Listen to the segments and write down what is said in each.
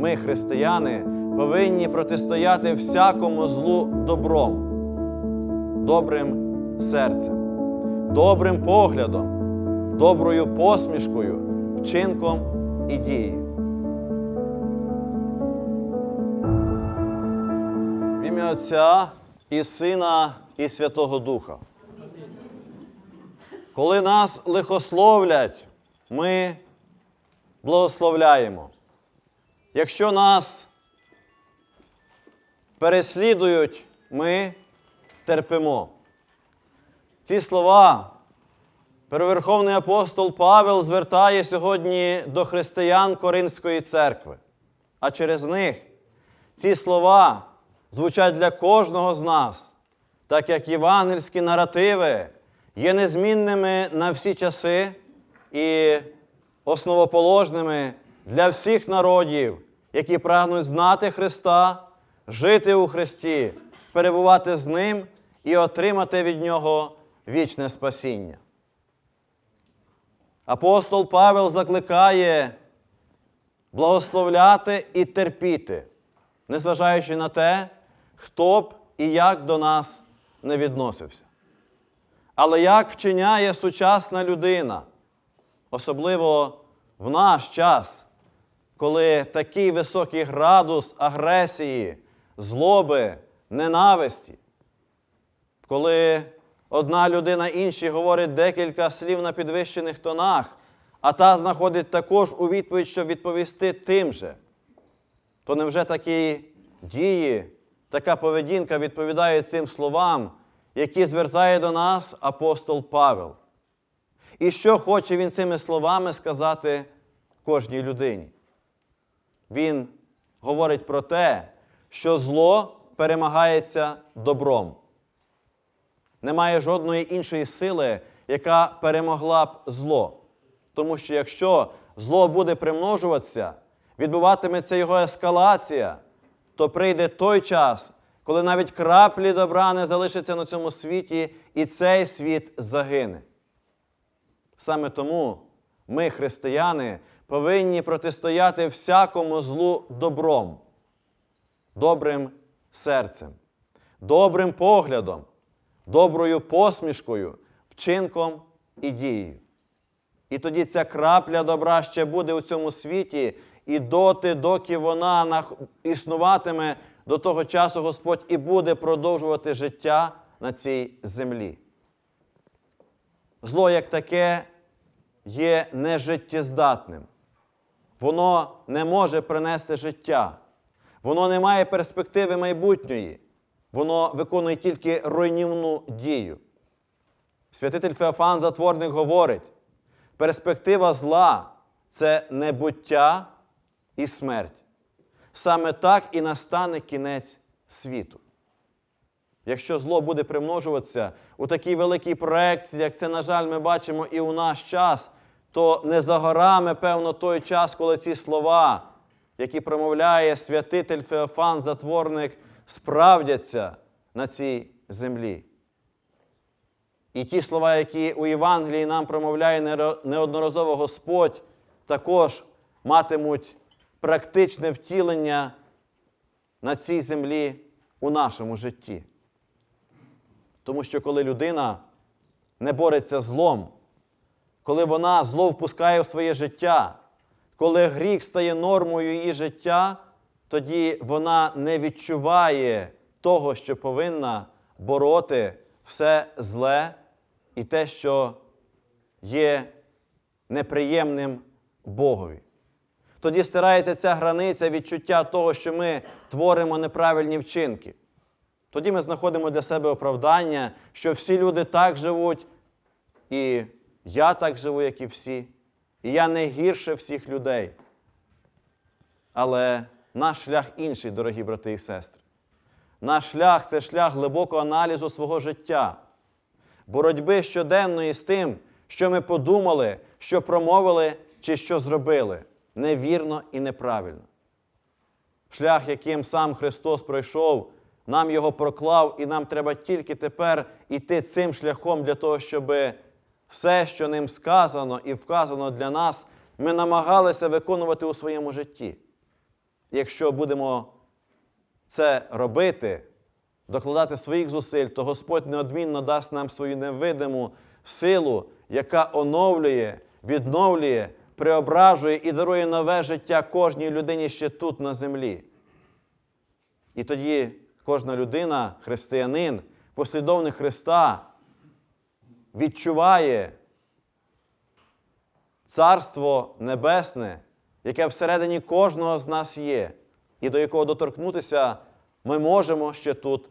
ми, християни, повинні протистояти всякому злу добром, добрим серцем, добрим поглядом, доброю посмішкою, вчинком і дією. В ім'я Отця і Сина, і Святого Духа. Коли нас лихословлять, ми благословляємо. Якщо нас переслідують, ми терпимо. Ці слова Первоверховний апостол Павел звертає сьогодні до християн Коринської церкви. А через них ці слова звучать для кожного з нас, так як євангельські наративи є незмінними на всі часи і основоположними для всіх народів, які прагнуть знати Христа, жити у Христі, перебувати з Ним і отримати від Нього вічне спасіння. Апостол Павел закликає благословляти і терпіти, незважаючи на те, хто б і як до нас не відносився. Але як вчиняє сучасна людина, особливо в наш час, коли такий високий градус агресії, злоби, ненависті, коли одна людина іншій говорить декілька слів на підвищених тонах, а та знаходить також у відповідь, щоб відповісти тим же, то невже такі дії, така поведінка відповідає цим словам, які звертає до нас апостол Павел? І що хоче він цими словами сказати кожній людині? Він говорить про те, що зло перемагається добром. Немає жодної іншої сили, яка перемогла б зло. Тому що якщо зло буде примножуватися, відбуватиметься його ескалація, то прийде той час, коли навіть краплі добра не залишиться на цьому світі, і цей світ загине. Саме тому ми, християни, повинні протистояти всякому злу добром, добрим серцем, добрим поглядом, доброю посмішкою, вчинком і дією. І тоді ця крапля добра ще буде у цьому світі, і доти, доки вона існуватиме, до того часу Господь і буде продовжувати життя на цій землі. Зло як таке є нежиттєздатним. Воно не може принести життя. Воно не має перспективи майбутньої. Воно виконує тільки руйнівну дію. Святитель Феофан Затворник говорить: перспектива зла це небуття і смерть. Саме так і настане кінець світу. Якщо зло буде примножуватися у такій великій проекції, як це, на жаль, ми бачимо і у наш час, то не за горами, певно, той час, коли ці слова, які промовляє святитель Феофан Затворник, справдяться на цій землі. І ті слова, які у Євангелії нам промовляє неодноразово Господь, також матимуть практичне втілення на цій землі у нашому житті. Тому що коли людина не бореться злом, коли вона зло впускає в своє життя, коли гріх стає нормою її життя, тоді вона не відчуває того, що повинна бороти все зле і те, що є неприємним Богові. Тоді стирається ця границя відчуття того, що ми творимо неправильні вчинки. Тоді ми знаходимо для себе оправдання, що всі люди так живуть, і я так живу, як і всі, і я не гірше всіх людей. Але наш шлях інший, дорогі брати і сестри. Наш шлях це шлях глибокого аналізу свого життя, боротьби щоденної з тим, що ми подумали, що промовили чи що зробили невірно і неправильно. Шлях, яким сам Христос пройшов, нам його проклав, і нам треба тільки тепер іти цим шляхом для того, щоб все, що ним сказано і вказано для нас, ми намагалися виконувати у своєму житті. якщо будемо це робити, докладати своїх зусиль, то Господь неодмінно дасть нам свою невидиму силу, яка оновлює, відновлює, преображує і дарує нове життя кожній людині ще тут, на землі. І тоді кожна людина, християнин, послідовник Христа, відчуває Царство Небесне, яке всередині кожного з нас є, і до якого доторкнутися ми можемо ще тут,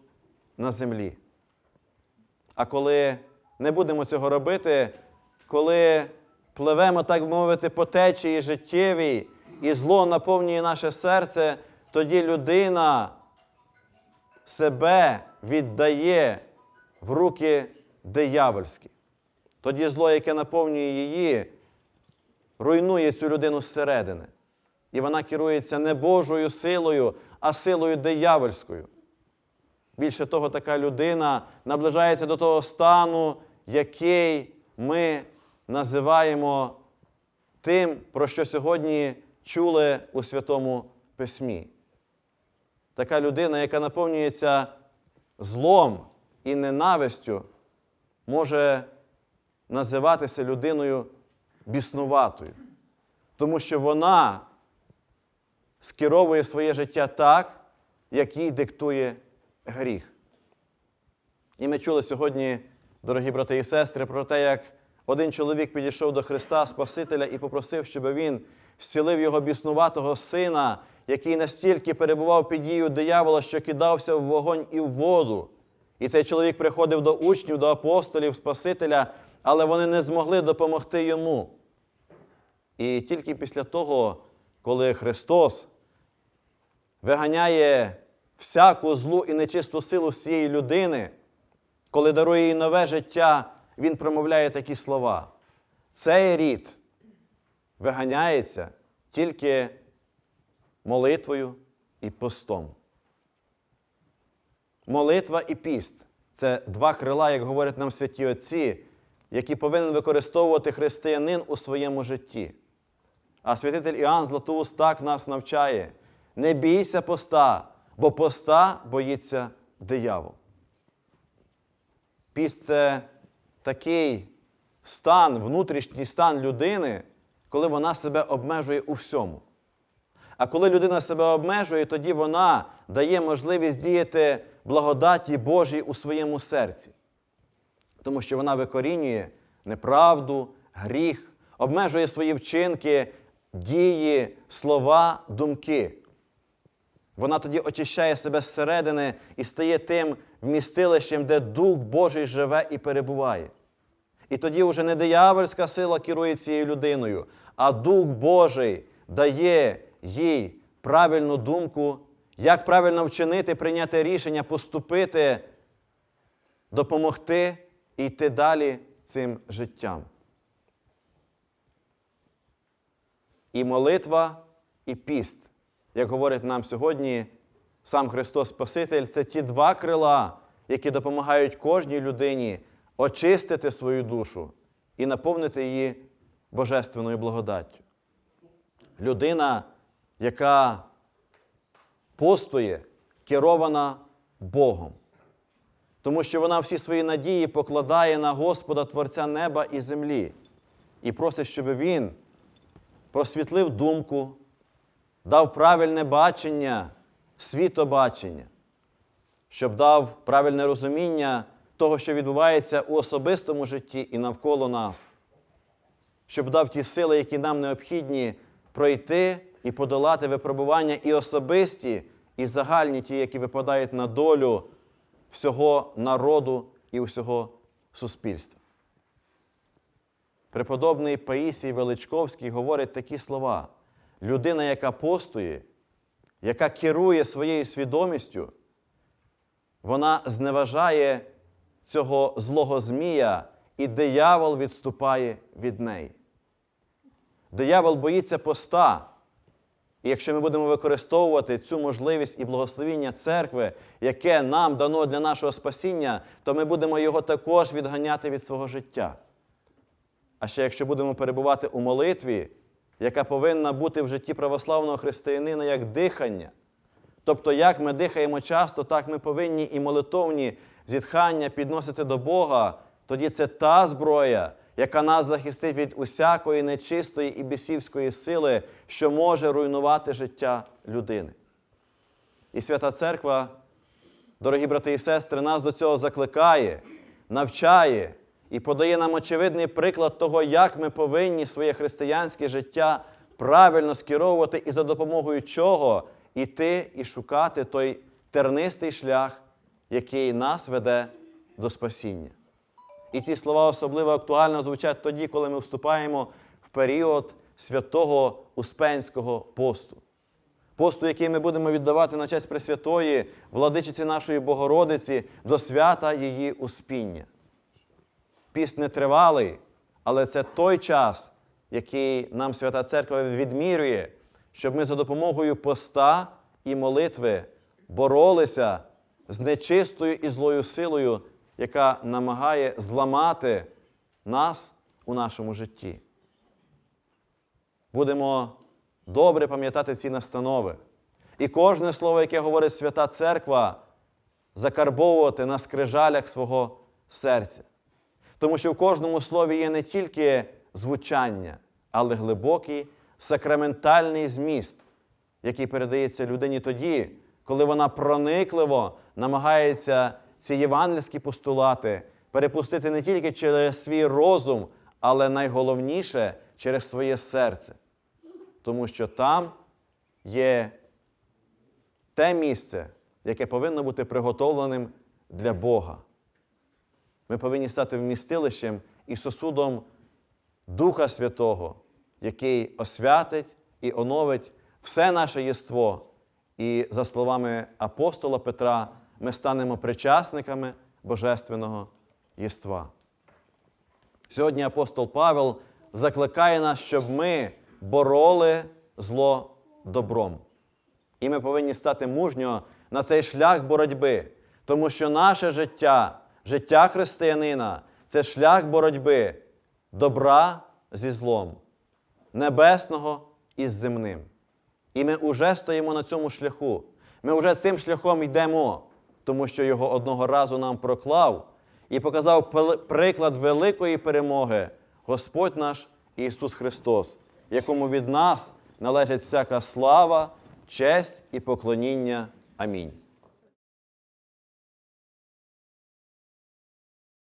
на землі. А коли не будемо цього робити, коли пливемо, так би мовити, по течії життєвій, і зло наповнює наше серце, тоді людина себе віддає в руки диявольські. Тоді зло, яке наповнює її, руйнує цю людину зсередини. І вона керується не Божою силою, а силою диявольською. Більше того, така людина наближається до того стану, який ми називаємо тим, про що сьогодні чули у Святому Письмі. Така людина, яка наповнюється злом і ненавистю, може називатися людиною біснуватою, тому що вона скеровує своє життя так, як їй диктує гріх. І ми чули сьогодні, дорогі брати і сестри, про те, як один чоловік підійшов до Христа Спасителя і попросив, щоб він зцілив його біснуватого сина, який настільки перебував під дією диявола, що кидався в вогонь і в воду. І цей чоловік приходив до учнів, до апостолів, Спасителя, але вони не змогли допомогти йому. І тільки після того, коли Христос виганяє всяку злу і нечисту силу з цієї людини, коли дарує їй нове життя, Він промовляє такі слова. Цей рід виганяється тільки молитвою і постом. Молитва і піст це два крила, як говорять нам святі Отці, які повинен використовувати християнин у своєму житті. А святитель Іоанн Златоуст так нас навчає: не бійся поста, бо поста боїться диявол. Піст це такий стан, внутрішній стан людини, коли вона себе обмежує у всьому. А коли людина себе обмежує, тоді вона дає можливість діяти благодаті Божій у своєму серці. Тому що вона викорінює неправду, гріх, обмежує свої вчинки, дії, слова, думки. Вона тоді очищає себе зсередини і стає тим вмістилищем, де Дух Божий живе і перебуває. І тоді вже не диявольська сила керує цією людиною, а Дух Божий дає їй правильну думку, як правильно вчинити, прийняти рішення, поступити, допомогти і йти далі цим життям. І молитва, і піст, як говорить нам сьогодні сам Христос Спаситель, це ті два крила, які допомагають кожній людині очистити свою душу і наповнити її божественною благодаттю. Людина, яка постує, керована Богом, тому що вона всі свої надії покладає на Господа Творця неба і землі. І просить, щоб Він просвітлив думку, дав правильне бачення, світобачення, щоб дав правильне розуміння того, що відбувається у особистому житті і навколо нас, щоб дав ті сили, які нам необхідні пройти і подолати випробування і особисті, і загальні ті, які випадають на долю всього народу і всього суспільства. Преподобний Паїсій Величковський говорить такі слова: людина, яка постує, яка керує своєю свідомістю, вона зневажає цього злого змія, і диявол відступає від неї. Диявол боїться поста. І якщо ми будемо використовувати цю можливість і благословіння церкви, яке нам дано для нашого спасіння, то ми будемо його також відганяти від свого життя. А ще якщо будемо перебувати у молитві, яка повинна бути в житті православного християнина як дихання. Тобто, як ми дихаємо часто, так ми повинні і молитовні зітхання підносити до Бога. Тоді це та зброя, яка нас захистить від усякої нечистої і бісівської сили, що може руйнувати життя людини. І Свята Церква, дорогі брати і сестри, нас до цього закликає, навчає і подає нам очевидний приклад того, як ми повинні своє християнське життя правильно скеровувати і за допомогою чого іти і шукати той тернистий шлях, який нас веде до спасіння. І ці слова особливо актуально звучать тоді, коли ми вступаємо в період святого Успенського посту. Посту, який ми будемо віддавати на честь Пресвятої, владичиці нашої Богородиці, до свята її Успіння. Піст не тривалий, але це той час, який нам Свята Церква відмірює, щоб ми за допомогою поста і молитви боролися з нечистою і злою силою, яка намагає зламати нас у нашому житті. Будемо добре пам'ятати ці настанови. І кожне слово, яке говорить Свята Церква, закарбовувати на скрижалях свого серця. Тому що в кожному слові є не тільки звучання, але глибокий сакраментальний зміст, який передається людині тоді, коли вона проникливо намагається ці євангельські постулати перепустити не тільки через свій розум, але найголовніше через своє серце. Тому що там є те місце, яке повинно бути приготовленим для Бога. Ми повинні стати вмістилищем і сосудом Духа Святого, який освятить і оновить все наше єство. І, за словами апостола Петра, ми станемо причасниками Божественного єства. Сьогодні апостол Павел закликає нас, щоб ми бороли зло добром. І ми повинні стати мужньо на цей шлях боротьби, тому що наше життя, життя християнина це шлях боротьби добра зі злом, небесного із земним. І ми вже стоїмо на цьому шляху. Ми вже цим шляхом йдемо, тому що його одного разу нам проклав і показав приклад великої перемоги Господь наш Ісус Христос, якому від нас належить всяка слава, честь і поклоніння. Амінь.